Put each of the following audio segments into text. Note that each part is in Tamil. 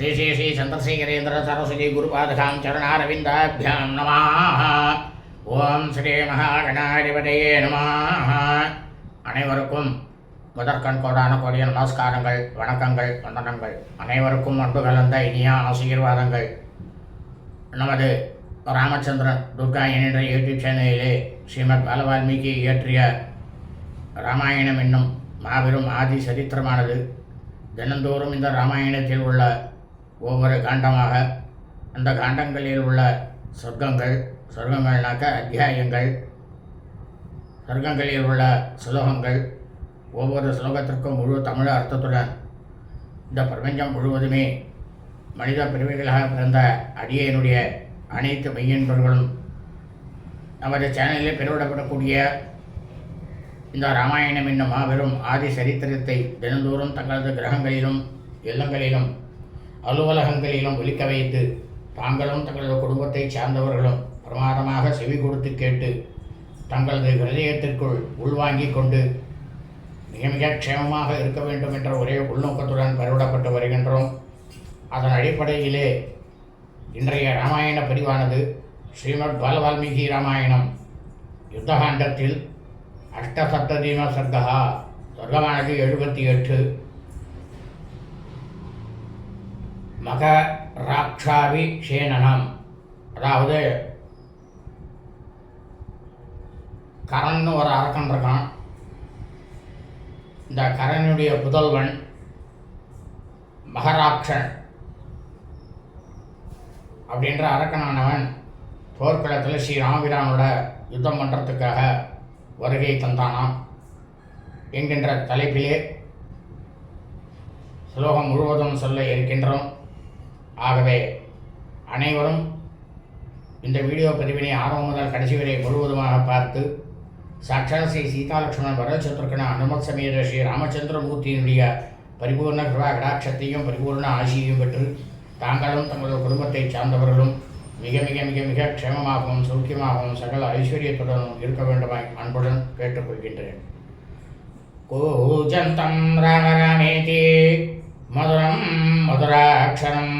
ஸ்ரீ ஸ்ரீ ஸ்ரீ சந்திரசேகரேந்திர சரஸ்வதி குருபாதகாம் சரணாரவிந்தாபியாம் நமாக ஓம் ஸ்ரீ மகாகணாதிபதியே நமாக அனைவருக்கும் முதற்கண் கோடான கோடிய நமஸ்காரங்கள் வணக்கங்கள் வந்தனங்கள். அனைவருக்கும் அன்பு கலந்த இனிய ஆசீர்வாதங்கள். நமது ராமச்சந்திரன் துர்கா என்ற யூடியூப் சேனலிலே ஸ்ரீமத் பாலவால்மீகி இயற்றிய ராமாயணம் என்னும் மாபெரும் ஆதி சரித்திரமானது. தினந்தோறும் இந்த ராமாயணத்தில் உள்ள ஒவ்வொரு காண்டமாக அந்த காண்டங்களில் உள்ள சொர்க்கங்கள் சொர்க்கங்கள்னாக்க அத்தியாயங்கள் சொர்க்கங்களில் உள்ள சுலோகங்கள் ஒவ்வொரு சுலோகத்திற்கும் முழு தமிழ் அர்த்தத்துடன் இந்த பிரபஞ்சம் முழுவதுமே மனித பிரிவுகளாக பிறந்த அடியனுடைய அனைத்து மையன்பர்களும் நமது சேனலில் பெருவிடப்படக்கூடிய இந்த ராமாயணம் என்னும் மாபெரும் ஆதி சரித்திரத்தை தினந்தோறும் தங்களது கிரகங்களிலும் இல்லங்களிலும் அலுவலகங்களிலும் ஒலிக்க வைத்து தாங்களும் தங்களது குடும்பத்தைச் சார்ந்தவர்களும் பிரமாதமாக செவி கொடுத்து கேட்டு தங்களது ஹிரதயத்திற்குள் உள்வாங்கிக் கொண்டு மிக மிக க்ஷேமமாக இருக்க வேண்டும் என்ற ஒரே உள்நோக்கத்துடன் பரவிடப்பட்டு வருகின்றோம். அதன் அடிப்படையிலே இன்றைய ராமாயண பதிவானது ஸ்ரீமத் பாலவால்மீகி ராமாயணம் யுத்தகாண்டத்தில் அஷ்டசப்ததீம சர்க்கா சொர்க்கமானது எழுபத்தி எட்டு. மக ராக்ஷாவி சேனனம். அதாவது கரன்னு ஒரு அரக்கன் இருக்கான். இந்த கரனுடைய புதல்வன் மகராட்சன் அப்படின்ற அரக்கனானவன் போர்க்களத்தில் ஸ்ரீ ராமபிரானோட யுத்தம் பண்ணுறதுக்காக வருகை தந்தானாம் என்கின்ற தலைப்பிலே. ஸ்லோகம் முழுவதும் சொல்ல இருக்கின்றோம். ஆகவே அனைவரும் இந்த வீடியோ பதிவினை ஆரம்பம் முதல் கடைசி வரை முழுவதுமாக பார்த்து சாட்சாத் ஸ்ரீ சீதாலட்சுமணன் வரதசத்ருக்கன அனுமத் சமேத ஸ்ரீ ராமச்சந்திரமூர்த்தியினுடைய பரிபூர்ண கிருபா கடாட்சத்தையும் பரிபூர்ண ஆசியையும் பெற்று தாங்களும் தங்களது குடும்பத்தைச் சார்ந்தவர்களும் மிக மிக மிக மிக க்ஷேமமாகவும் சௌக்கியமாகவும் சகல ஐஸ்வர்யத்துடனும் இருக்க வேண்டுமாய் அன்புடன் கேட்டுக்கொள்கின்றேன். கூஜந்தம் ராம ராமேதி மதுரம் மதுராட்சரம்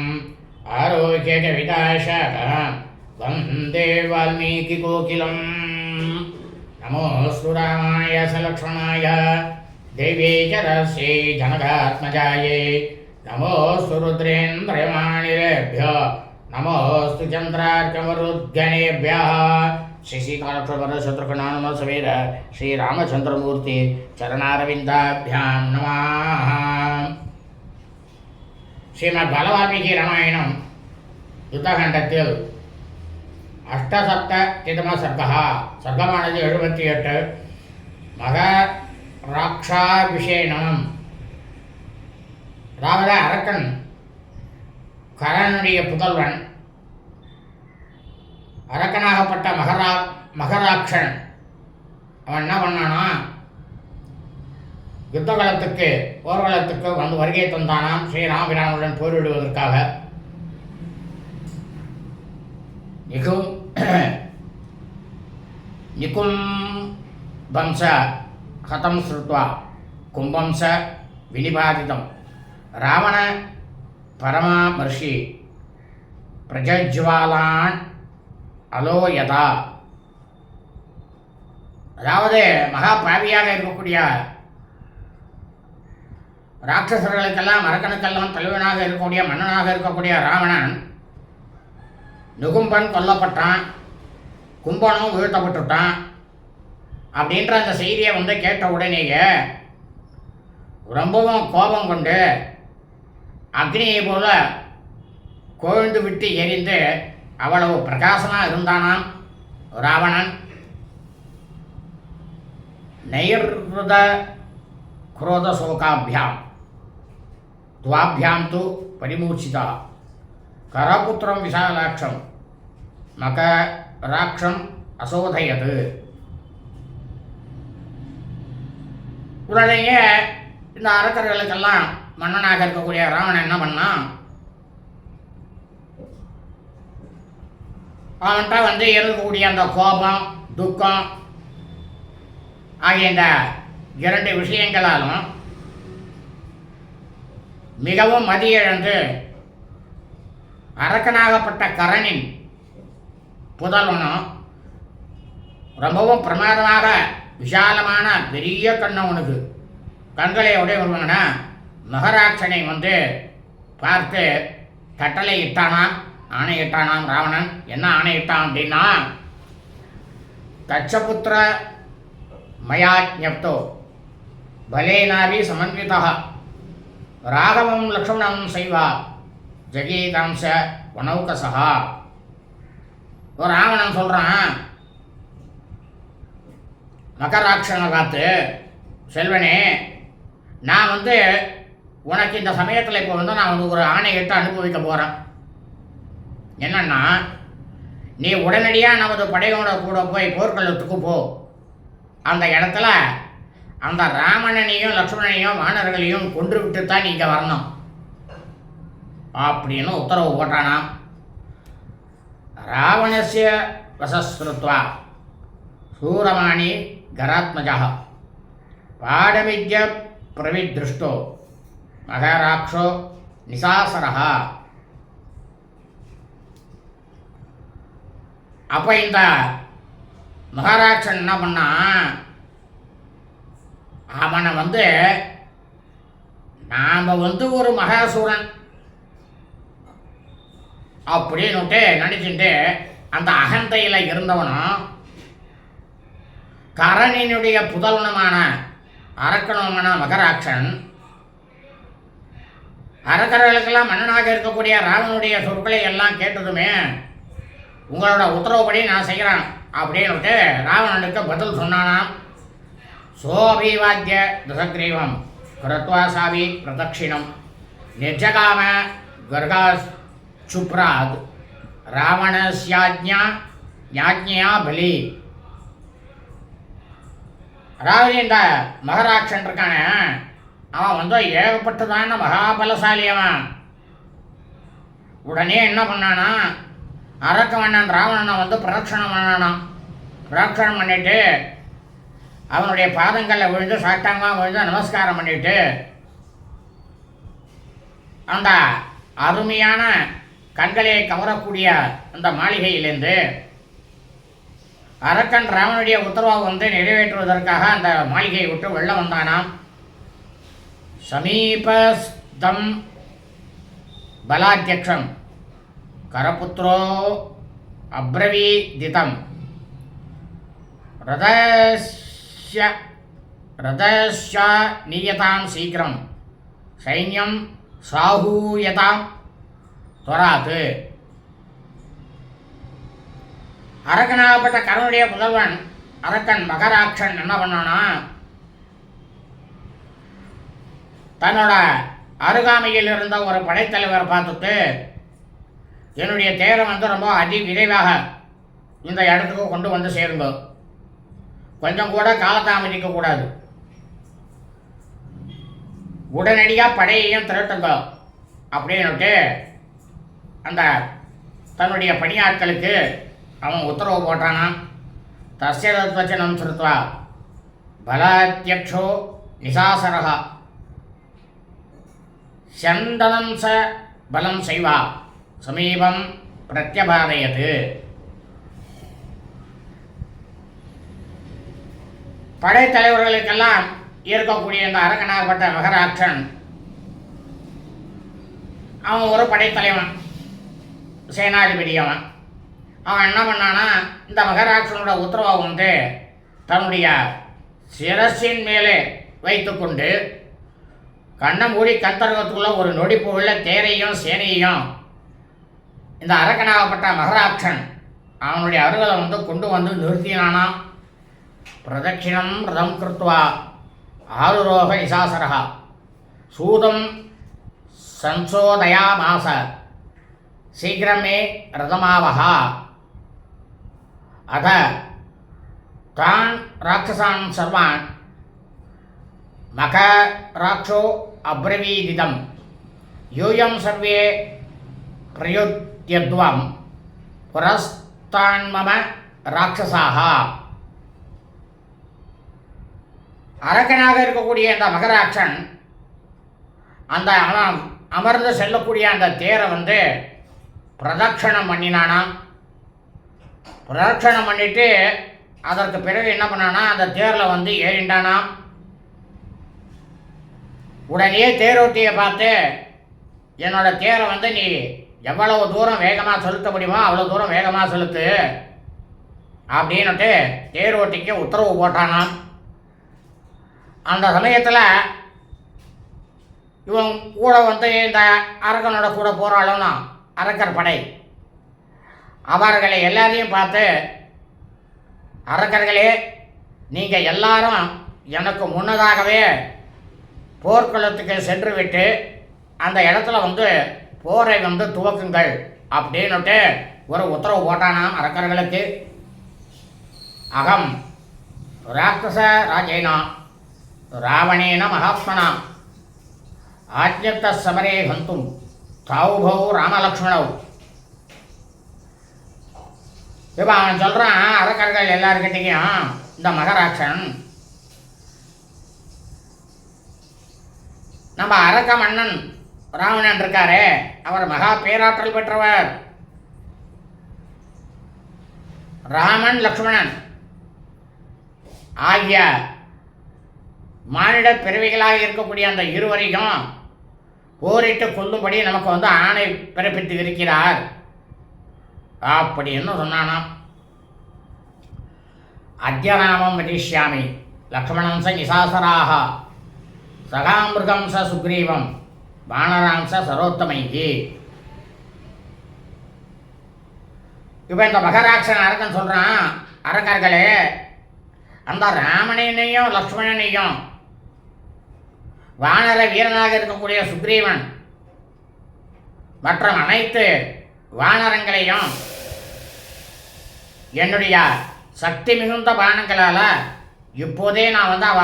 आरोग्य च विदाशातः वंदे वाल्मीकिकोकिलं नमोऽस्तु रामाय सलक्ष्मणाय। देवी च रहस्यै जनकात्मजायै। नमोऽस्तु रुद्रेन्द्रयमाणिरेभ्य नमोऽस्तु चन्द्रार्कमरुद्गणेभ्यः। शिशिकाक्षपरशत्रुघ्नानुमसमेत श्रीरामचन्द्रमूर्ति चरणारविन्दाभ्यां नमः। ஸ்ரீமத் பலவால்மீகி ராமாயணம் யுத்தகண்டத்தில் அஷ்டசப்த திதம சர்க்கா சர்க்கமானது எழுபத்தி எட்டு. மக ராக்ஷாபிஷேனம். அதாவது அரக்கன் கரனுடைய புதல்வன் அரக்கனாகப்பட்ட மகரா மகராக்ஷன். அவன் என்ன பண்ணானா யுத்தகலத்துக்கு போர்க்களத்துக்கு வந்து வருகை தந்தானாம் ஸ்ரீராமபிரானுடன் போரிடுவதற்காக. நிகும் நிகும் வம்ச கதம் ஸ்ருத்வா கும்பம்ச வினிபாதிதம். ராவண பரமாமர்ஷி பிரஜஜ்வாலான் அலோயதா. அதாவது மகா பாவியாக இருக்கக்கூடிய ராட்சசர்களுக்கெல்லாம் அரக்கனுக்கெல்லாம் தலைவனாக இருக்கக்கூடிய மன்னனாக இருக்கக்கூடிய ராவணன் நுகும்பன் கொல்லப்பட்டான் கும்பனும் வீழ்த்தப்பட்டுட்டான் அப்படின்ற அந்த செய்தியை வந்து கேட்ட உடனேயே ரொம்பவும் கோபம் கொண்டு அக்னியை போல கொழுந்து விட்டு எரிந்து அவ்வளவு பிரகாசமாக இருந்தானாம் ராவணன். நைர்த குரோத சோகாபியாம். ద్వాభ్యాం తు పరిమూర్ఛిత కరపుత్రం மக మకరాక్షం அசோதையது. உடனேயே இந்த அரக்கர்களுக்கெல்லாம் மன்னனாக இருக்கக்கூடிய ராவணன் என்ன பண்ணான் அவன்கிட்ட வந்து இருக்கக்கூடிய அந்த கோபம் துக்கம் ஆகிய இந்த இரண்டு விஷயங்களாலும் மிகவும் மதியிழந்து அரக்கனாகப்பட்ட கரணின் புதல்வனும் ரொம்பவும் பிரமாதமாக விசாலமான பெரிய கண்ணம் உனக்கு கண்களை உடையவனா மகராட்சனை வந்து பார்த்து கட்டளை இட்டானாம் ஆணையிட்டானாம் ராவணன் என்ன ஆணையிட்டான் அப்படின்னா தட்சபுத்திர மயா பலேனாவி சமன்விதா ராகவம் லக்ஷ்மணம் செய்வா ஜகீதாம்ச வனௌகசா ஒரு ராவணன் சொல்கிறான் மகராட்சனை பார்த்து செல்வனே நான் வந்து உனக்கு இந்த சமயத்தில் இப்போ வந்து நான் வந்து ஒரு ஆணையிட்டு அனுபவிக்க போகிறேன் என்னன்னா நீ உடனடியாக நமது படையோட கூட போய் போர்க்களத்துக்கு போ. அந்த இடத்துல அந்த ராமணனையும் லக்ஷ்மணனையும் வானர்களையும் கொன்று விட்டு தான் நீங்கள் வரணும். அப்படின்னு உத்தரவு போட்டானாம். ராவணசிய வசஸ்ருத்வா. சூரமாணி கராத்மஜா பாடவித்ய பிரவிதிருஷ்டோ. மகாராட்சோ நிசாசரா அப்போ இந்த மகாராட்சன் என்ன பண்ணான்? அவனை வந்து நாம் வந்து ஒரு மகாசூரன். அப்படின்னுட்டு நினச்சிட்டு அந்த அகந்தையில் இருந்தவனும் கரணினுடைய புதல்வனமான அரக்கணவனான மகராட்சன் அரக்கர்களுக்கெல்லாம் மன்னனாக இருக்கக்கூடிய ராவனுடைய சொற்களை எல்லாம் கேட்டதுமே உங்களோட உத்தரவுப்படி நான் செய்கிறேன் அப்படின்னுட்டு ராவணனுக்கு பதில் சொன்னானாம். சோபிவாத்திய தசக்ரீவம் கிருத்வா சாவி பிரதட்சிணம் நிர்ஜகாம கர்கா சுப்ராத் ராவணஸ்யாஜ்ஞா ஞாஜ்ஞா பலி அதாவது இந்த மகராட்சன் இருக்கானே அவன் வந்து ஏகப்பட்டதான மகாபலசாலி அவன். உடனே என்ன பண்ணானா அரக்கவண்ணன் ராவணனை வந்து பிரதட்சணம் பண்ணானாம். பிரதட்சணம் பண்ணிட்டு அவனுடைய பாதங்களில் விழுந்து சாட்டாங்கமாக விழுந்து நமஸ்காரம் பண்ணிட்டு அந்த அருமையான கண்களை கவரக்கூடிய அந்த மாளிகையிலிருந்து அரக்கன் ராமனுடைய உத்தரவாக வந்து நிறைவேற்றுவதற்காக அந்த மாளிகையை விட்டு வெளில வந்தானாம். சமீபஸ்தம் பலாத்தியக்ஷம் கரபுத்ரோ அப்ரவீதிதம் ரதஸ்ய ரதஸ்ய நீயதாம் சீக்கிரம் சைன்யம் சாகூயதாம் தொராது அரக்கனாகப்பட்ட கரனுடைய புதல்வன் அரக்கன் மகராட்சன் என்ன பண்ணானா தன்னோட அருகாமையில் இருந்த ஒரு படைத்தலைவரை பார்த்துட்டு என்னுடைய தேரை வந்து ரொம்ப அதி விரைவாக இந்த இடத்துக்கு கொண்டு வந்து சேருங்க கொஞ்சம் கூட காலதாமதிக்க கூடாது உடனடியாக படையையும் திரட்டுங்க. அப்படின்னுட்டு அந்த தன்னுடைய பணியாட்களுக்கு அவன் உத்தரவு போட்டானான் தஸ்ய தத்வச்சனம் ஸ்ருத்வா பலாத்தியக்ஷோ நிசாசரகா சந்தனம் ச பலம் செய்வா சமீபம் பிரத்யபாதயது படைத்தலைவர்களுக்கெல்லாம் இருக்கக்கூடிய இந்த அரங்கனாகப்பட்ட மகராட்சன். அவன் ஒரு படைத்தலைவன். சேனாதிபதி அவன் அவன் என்ன பண்ணானா இந்த மகராட்சனோட உத்தரவை வந்து தன்னுடைய சிரசின் மேலே வைத்துக்கொண்டு கண்ணை மூடி கத்தரகத்துக்குள்ள ஒரு நொடிப்பு உள்ள தேரையும் சேனையையும் இந்த அரக்கனாகப்பட்ட மகராட்சன் அவனுடைய அருகலை வந்து கொண்டு வந்து ప్రదక్షిణం రథం కృత్వా. ఆరురోహ ఇసాసర సూతం సంశోధయామాస శీఘ్రమే రథమావహ. అథ తాన్ రాక్షసాన్ సర్వాన్ మఖ రాక్షో అబ్రవీదితం యూయం సర్వే ప్రయోద్యద్వం పురస్తాన్మమ రాక్షసాహ அரக்கனாக இருக்கக்கூடிய அந்த மகராட்சன் அந்த அவன் அமர்ந்து செல்லக்கூடிய அந்த தேரை வந்து பிரதட்சணம் பண்ணினானாம் பிரதட்சணம் பண்ணிட்டு அதற்கு பிறகு என்ன பண்ணானா அந்த தேரில் வந்து ஏறிண்டானாம் உடனே தேரோட்டியை பார்த்து என்னோட தேரை வந்து நீ எவ்வளவு தூரம் வேகமாக செலுத்த முடியுமோ அவ்வளோ தூரம் வேகமாக செலுத்து அப்படின்னுட்டு தேரோட்டிக்கு உத்தரவு போட்டானாம். அந்த சமயத்தில் இவன் கூட வந்து இந்த அரக்கனோட கூட போராளனா அரக்கர் படை. அவர்களை எல்லாரையும் பார்த்து அரக்கர்களே நீங்கள் எல்லாரும் எனக்கு முன்னதாகவே போர்க்களத்துக்கு சென்று விட்டு அந்த இடத்துல வந்து போரை வந்து துவக்குங்கள் அப்படின்னுட்டு ஒரு உத்தரவு போட்டானாம் அரக்கர்களுக்கு. அகம் ராட்சச ராஜேனா ராவணேன மகாத்மனா ஆஜ்ஞத்த சமரே ஹந்தும். தாவுபௌ ராமலக்ஷ்மணவ். இப்போ அவன் சொல்கிறான் அரக்கர்கள் எல்லாருக்கிட்டையும் இந்த மகராட்சன் நம்ம அரக்க மன்னன் ராவணன் இருக்காரே அவர் மகா பேராற்றல் பெற்றவர். ராமன் லக்ஷ்மணன். ஆகிய மானிட பிறவிகளாக இருக்கக்கூடிய அந்த இருவரையும் போரிட்டு கொல்லும்படி நமக்கு வந்து ஆணை பிறப்பித்து இருக்கிறார். அப்படின்னு சொன்னானாம்? அத்தியநாமம் வதிஷ்யாமி லக்ஷ்மணம் ச நிசாசராக சகாமிருகம் ச சுக்ரீவம் வானராம் ச சரோத்தமைகி. இப்போ இந்த மகராட்சன் அரக்கன் சொல்கிறான் அரக்கர்களே அந்த ராமனையும் லக்ஷ்மணனையும் வானர வீரனாக இருக்கக்கூடிய சுக்ரீவன். மற்றும் அனைத்து வானரங்களையும் என்னுடைய சக்தி மிகுந்த பானங்களால் இப்போதே நான் வந்து அவ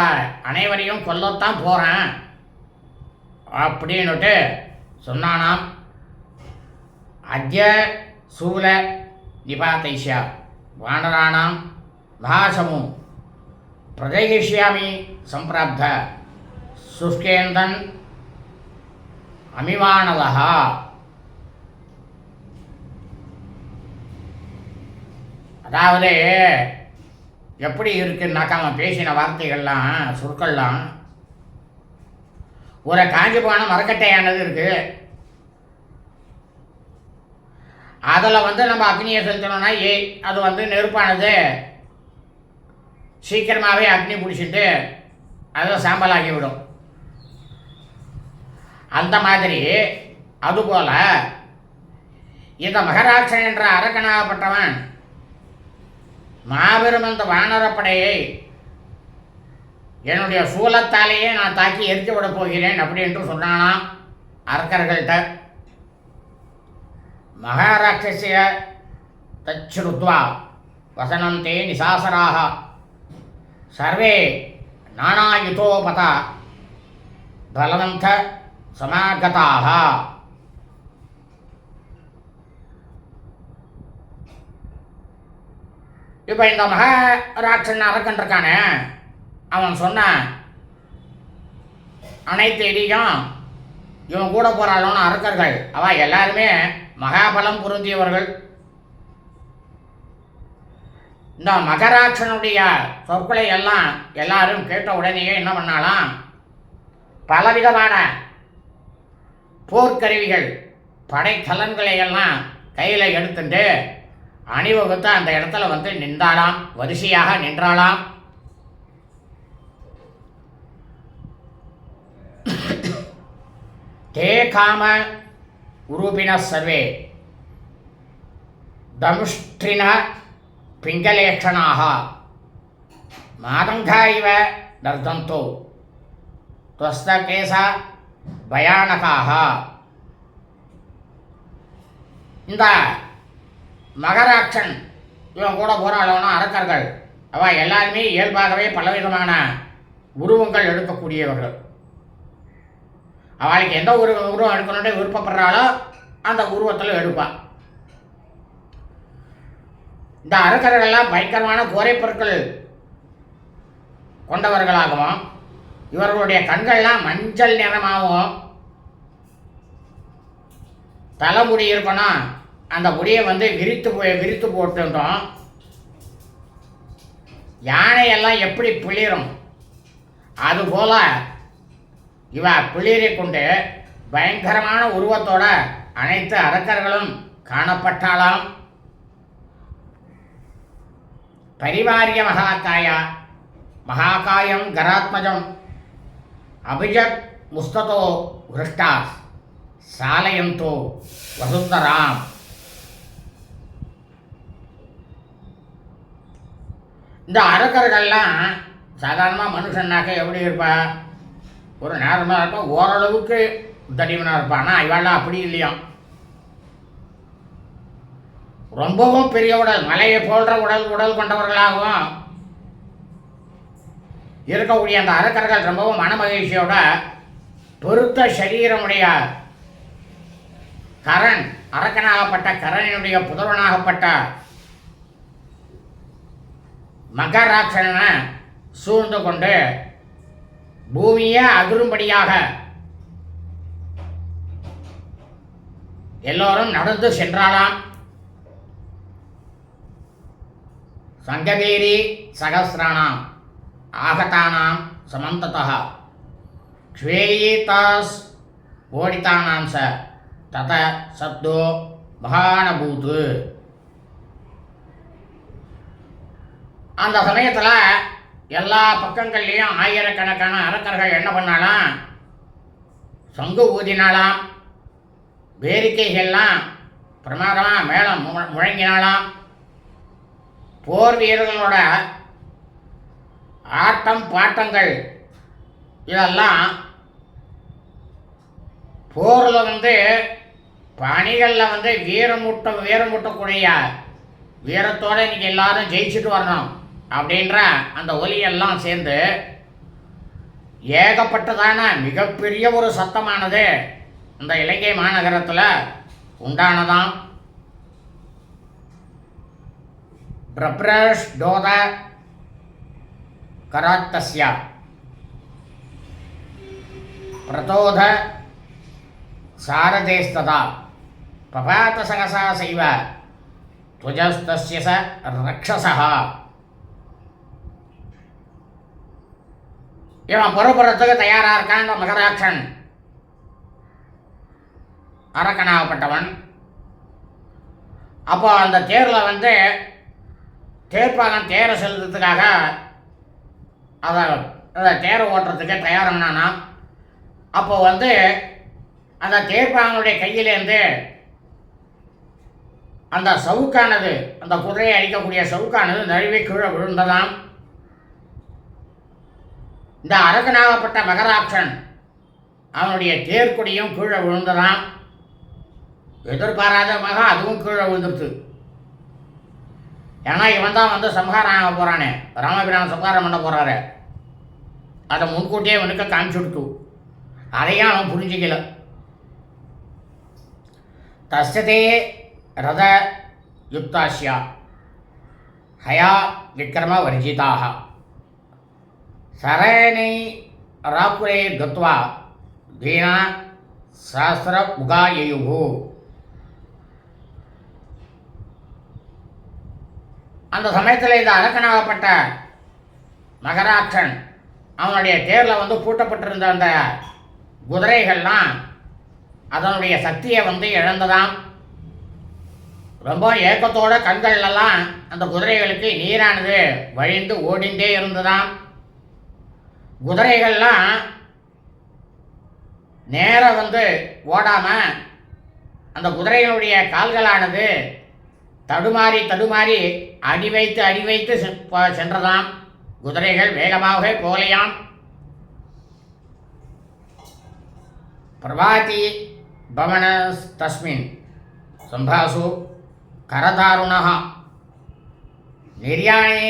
அனைவரையும் கொல்லத்தான் போகிறேன் அப்படின்னுட்டு சொன்னானாம். அத்ய சூல நிபாத்தைஷ்யா வானராணாம் மகாசமு பிரதயிஷ்யாமி சம்பிராப்த. சுஷ்கேந்தன் அமிவானதா. அதாவது எப்படி இருக்குன்னாக்கா அவன் பேசின வார்த்தைகள்லாம் சொற்கள்லாம் ஒரு காஞ்சி போன மரக்கட்டையானது இருக்கு. அதில் வந்து நம்ம அக்னியை செலுத்தணும்னா ஏ அது வந்து நெருப்பானது. சீக்கிரமாகவே அக்னி பிடிச்சிட்டு அதை சாம்பலாகிவிடும் அந்த மாதிரி. அதுபோல இந்த மகராட்சன் என்ற அரக்கனாகப்பட்டவன் மாபெரும் அந்த வானரப்படையை என்னுடைய சூலத்தாலேயே நான் தாக்கி எரித்து விட போகிறேன் அப்படின்ட்டு சொன்னானாம் அரக்கர்கள்ட்ட. மகாராட்சசிய தச்சுருத்வா வசனந்தே நிசாசராக. சர்வே நானாயுதோபத பலவந்த சமாகதாக இப்போ இந்த மகாராட்சன் அரக்கன் இருக்கானே அவன் சொன்னான் அனைத்து இடியும் இவன் கூட போகிறாளோன்னு அரக்கர்கள். அவ எல்லாருமே மகாபலம் பொருந்தியவர்கள். இந்த மகராட்சனுடைய சொற்களை எல்லாம் எல்லாரும் கேட்ட உடனேயே என்ன பண்ணாலாம் பலவிதமான போர்க்கருவிகள் படைக்கலன்களை எல்லாம் கையில் எடுத்துட்டு அணிவகுத்து அந்த இடத்துல வந்து நின்றாளாம் வரிசையாக நின்றாளாம். தே காம உரூபின சர்வே தனுஷ்டின பிங்கலேஷனாக மாதங்கா இவ நர்தந்தோ துவஸ்தகேச பயானகாக இந்த மகராட்சன் இவன் கூட போராடணும் அரக்கர்கள். அவ எல்லாருமே இயல்பாகவே பலவிதமான உருவங்கள் எடுக்கக்கூடியவர்கள். அவளுக்கு எந்த ஒரு உருவம் எடுக்கணும்னு விருப்பப்படுறாளோ அந்த உருவத்தில் எடுப்பாள் இந்த அரக்கர்கள்லாம் பயங்கரமான கோரைப் பொருட்கள் கொண்டவர்களாகவும் இவர்களுடைய கண்கள்லாம் மஞ்சள் நிறமாகவும் தலைமுடி இருக்கணும் அந்த முடியை வந்து விரித்து போய் விரித்து போட்டுட்டோம். யானையெல்லாம் எப்படி பிளிரும்? அதுபோல இவ பிளிரை கொண்டு பயங்கரமான உருவத்தோட அனைத்து அரக்கர்களும் காணப்பட்டாலாம் பரிவாரிய மகாக்காயா மகாகாயம் கராத்மஜம் அபிஜத் முஸ்ததோ ஹிருஷ்டாஸ் சாலயந்தோ வசுந்தராம் இந்த அரக்கர்கள்லாம் சாதாரணமாக மனுஷன்னாக்க எப்படி இருப்பா? ஒரு நேரமாக இருக்கும் ஓரளவுக்கு தடிமனாக இருப்பான் ஆனால் இவாள்லாம் அப்படி இல்லையாம். ரொம்பவும் பெரிய உடல் மலையை போன்ற உடல் உடல் கொண்டவர்களாகவும் இருக்கக்கூடிய அந்த அரக்கர்கள் ரொம்பவும் மனமகிழ்ச்சியோட பொருத்த சரீரமுடைய கரண் அரக்கனாகப்பட்ட கரணினுடைய புதல்வனாகப்பட்ட மகராட்சணனை சூழ்ந்து கொண்டு பூமியே அதிரும்படியாக எல்லோரும் நடந்து சென்றாலாம் சங்ககேரி சகசிரானாம் ஆகதானாம் சமந்ததா க்ஷ்வேயீதாஸ் ஓடித்தானாம் ச தத சப்தோ மகானபூத்து அந்த சமயத்தில் எல்லா பக்கங்கள்லேயும் ஆயிரக்கணக்கான அரக்கர்கள் என்ன பண்ணாலாம்? சங்கு ஊதினாலாம். வேடிக்கைகள்லாம் பிரமாதமாக மேளம் முழங்கினாலாம். போர் வீரர்களோட ஆட்டம் பாட்டங்கள் இதெல்லாம் போரில் வந்து பணிகளில் வந்து வீரமூட்ட வீரமூட்டக்கூடிய வீரத்தோட இன்றைக்கி எல்லாரும் ஜெயிச்சுட்டு வரணும் அப்படின்ற அந்த ஒலியெல்லாம் சேர்ந்து ஏகப்பட்டதான மிகப்பெரிய ஒரு சத்தமானது இந்த இலங்கை மாநகரத்தில் உண்டானதாம். பிரப்ரஷ் டோத கராத்தஸ்ய. பிரதோத சாரதேஸ்ததா. பபாத சகசா சைவ. துவஜஸ்தஸ்ய ச ரக்ஷசா இவன் பொறுப்புறத்துக்கு தயாராக இருக்கான் இந்த மகராட்சன். அரக்கனாகப்பட்டவன். அப்போ அந்த தேரில் வந்து தேர்ப்பாகன் தேரை செலுத்துறதுக்காக அதை அதை தேரை ஓட்டுறதுக்கு தயாரானானா அப்போ வந்து அந்த தேர்ப்பாங்களுடைய கையிலேருந்து அந்த சவுக்கானது அந்த குதிரையை அடிக்கக்கூடிய சவுக்கானது நழுவி கீழே விழுந்ததாம். இந்த அரக்கனாகப்பட்ட மகராட்சன் அவனுடைய தேர்க்குடியும் கீழே விழுந்ததாம். எதிர்பாராத மக அதுவும் கீழே விழுந்துருச்சு. ஏன்னா இவன் தான் வந்து சம்ஹாரம் ஆக போகிறானே ராமபிரான் சம்ஹாரம் பண்ண போகிறாரு அதை முன்கூட்டியே இவனுக்கு காமிச்சுடுத்து அதையும் அவன் புரிஞ்சிக்கல. தஸ்யதே ரத யுக்தாஷ்யா ஹயா விக்ரம வர்ஜிதாக சரணை ராப்புரே கத்வா. தீனா சாஸ்திர முகாயுகு அந்த சமயத்தில் இந்த அரக்கனாகப்பட்ட மகராட்சன் அவனுடைய தேரில் வந்து பூட்டப்பட்டிருந்த அந்த குதிரைகள்லாம் அதனுடைய சக்தியை வந்து இழந்ததாம். ரொம்ப ஏக்கத்தோட கண்கள்லாம் அந்த குதிரைகளுக்கு நீரானது வழிந்து ஓடிண்டே இருந்ததாம். குதிரைகள்லாம் நேரம் வந்து ஓடாம அந்த குதிரைகளுடைய கால்களானது தடுமாறி தடுமாறி அடி வைத்து அடி வைத்து செ- ப- சென்றதாம் குதிரைகள் வேகமாகவே போகலையாம் பிரபாதி பவனஸ்தஸ்மின் சம்பாசு கரதாருணः निर्याणे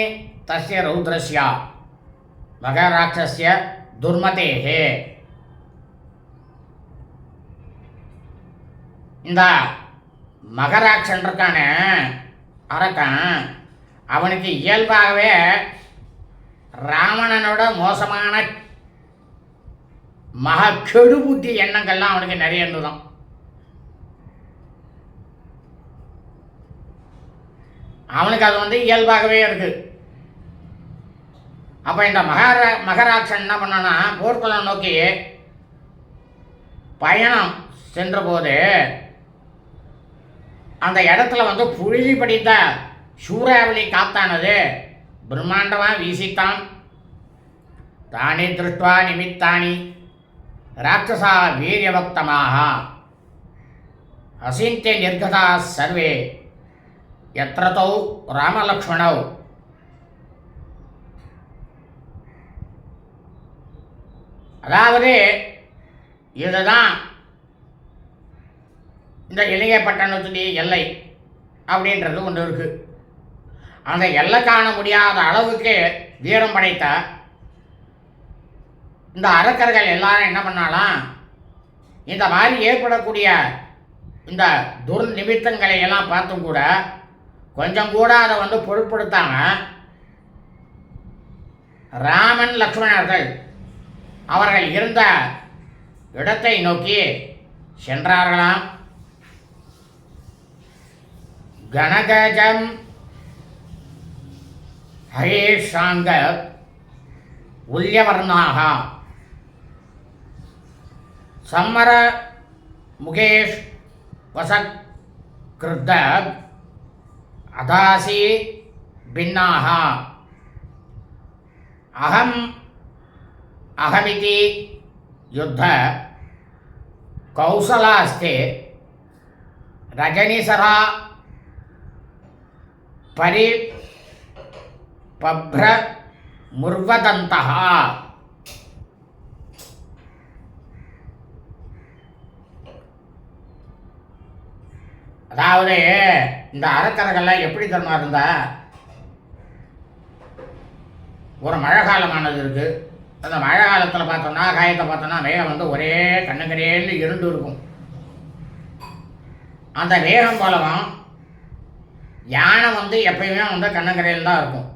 तस्य रौद्रस्य मकराक्षस्य दुर्मतेः இந்த மகராட்சன் இருக்கானே அரக்கன் அவனுக்கு இயல்பாகவே ராவணனோட மோசமான மக கெடு புத்தி எண்ணங்கள்லாம் அவனுக்கு நிறைய இருந்ததும். அவனுக்கு அது வந்து இயல்பாகவே இருக்கு. அப்போ இந்த மகாரா மகராட்சன் என்ன பண்ணனா போர்க்குளம் நோக்கி பயணம் சென்றபோது அந்த இடத்துல வந்து புழுதி படித்த சூறாவளி காத்தானது பிரம்மாண்டமாக வீசித்தான். தானே திருஷ்டுவா நிமித்தானி ராட்சசா வீரியவக்தமாக. அசிந்திய நிர்கதா சர்வே எத்திரதௌ ராமலக்ஷ்மணௌ. அதாவது இதுதான் இந்த இளைய பட்டணத்துடைய எல்லை அப்படின்றது ஒன்று இருக்குது அந்த எல்லை காண முடியாத அளவுக்கு வீரம் படைத்த இந்த அரக்கர்கள் எல்லாரும் என்ன பண்ணாலாம்? இந்த மாதிரி ஏற்படக்கூடிய இந்த துர்நிமித்தங்களை எல்லாம் பார்த்தும் கூட கொஞ்சம் கூட அதை வந்து பொருட்படுத்தாம ராமன் லக்ஷ்மணர்கள் அவர்கள் இருந்த இடத்தை நோக்கி சென்றார்களாம். கணகஜம் ஹரேஷாங்க உல்யவர்ணாக சம்மர முகேஷ் வசக் கிருத்த அதாசி பின்னாக அகம் அகமிதி யுத்த கௌசலாஸ்தே ரஜனிசரா பரி பப்ர முர்வதந்தா அதாவது இந்த அறக்கரைகள்லாம் எப்படி தெரியுமா இருந்தா? ஒரு மழை காலமானது இருக்கு. அந்த மழை காலத்தில் பார்த்தோம்னா காயத்தை பார்த்தோம்னா மேகம் வந்து ஒரே கண்ணங்கரேன்னு இருண்டு இருக்கும். அந்த மேகம் போலவும் யானை வந்து எப்பயுமே வந்து கண்ணங்கரையில் தான் இருக்கும்.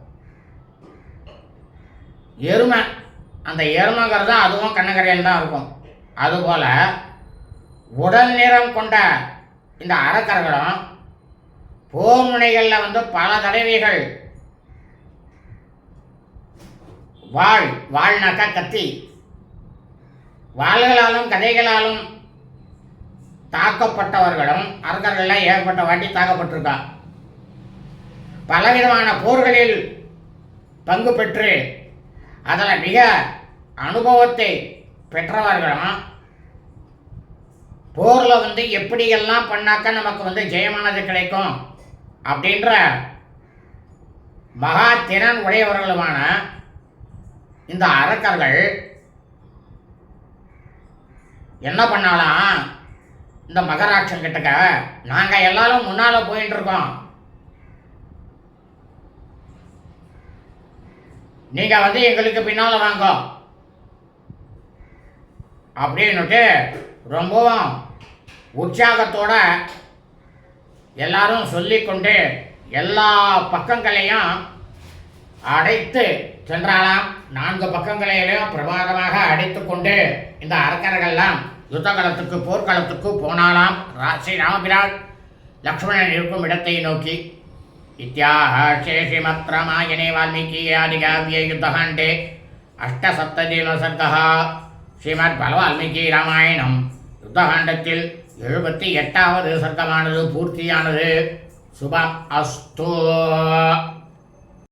எருமை அந்த எருமைங்கிறது அதுவும் கண்ணங்கரையில் தான் இருக்கும். அதுபோல் உடல் நிறம் கொண்ட இந்த அறக்கர்களும் போர் முனைகளில் வந்து பல தடவைகள் வாழ் வாழ்னாக்கா கத்தி. வாள்களாலும் கதைகளாலும் தாக்கப்பட்டவர்களும் அரக்கர்கள்லாம் ஏகப்பட்ட வாட்டி தாக்கப்பட்டிருக்கா பலவிதமான போர்களில் பங்கு பெற்று அதில் மிக அனுபவத்தை பெற்றவர்களும். போரில் வந்து எப்படியெல்லாம் பண்ணாக்கா நமக்கு வந்து ஜெயமானது கிடைக்கும் அப்படின்ற மகா திறன் உடையவர்களுமான இந்த அரக்கர்கள் என்ன பண்ணாலாம்? இந்த மகராட்சன் கிட்டக்க நாங்கள் எல்லாரும் முன்னால் போயிட்டு இருக்கோம் நீங்கள் வந்து எங்களுக்கு பின்னால் வாங்க. அப்படின்னுட்டு ரொம்பவும் உற்சாகத்தோட எல்லாரும் சொல்லிக்கொண்டு எல்லா பக்கங்களையும் அடைத்து சென்றாலாம் நான்கு பக்கங்களையும் பிரமாதமாக அடைத்து கொண்டு இந்த அரக்கர்கள்லாம் யுத்தகலத்துக்கு போர்க்களத்துக்கு போனாலாம் ரா- ஸ்ரீ ராமபிரான் லக்ஷ்மணன் இருக்கும் இடத்தை நோக்கி. இத்தியாக ஸ்ரீமத் ராமாயணே வால்மீகி ஆதிகாவிய யுத்தகாண்டே ஸ்ரீமத் பல ராமாயணம் யுத்தகாண்டத்தில் எழுபத்தி எட்டாவது சர்க்கமானது பூர்த்தியானது। சுபம் அஸ்தோ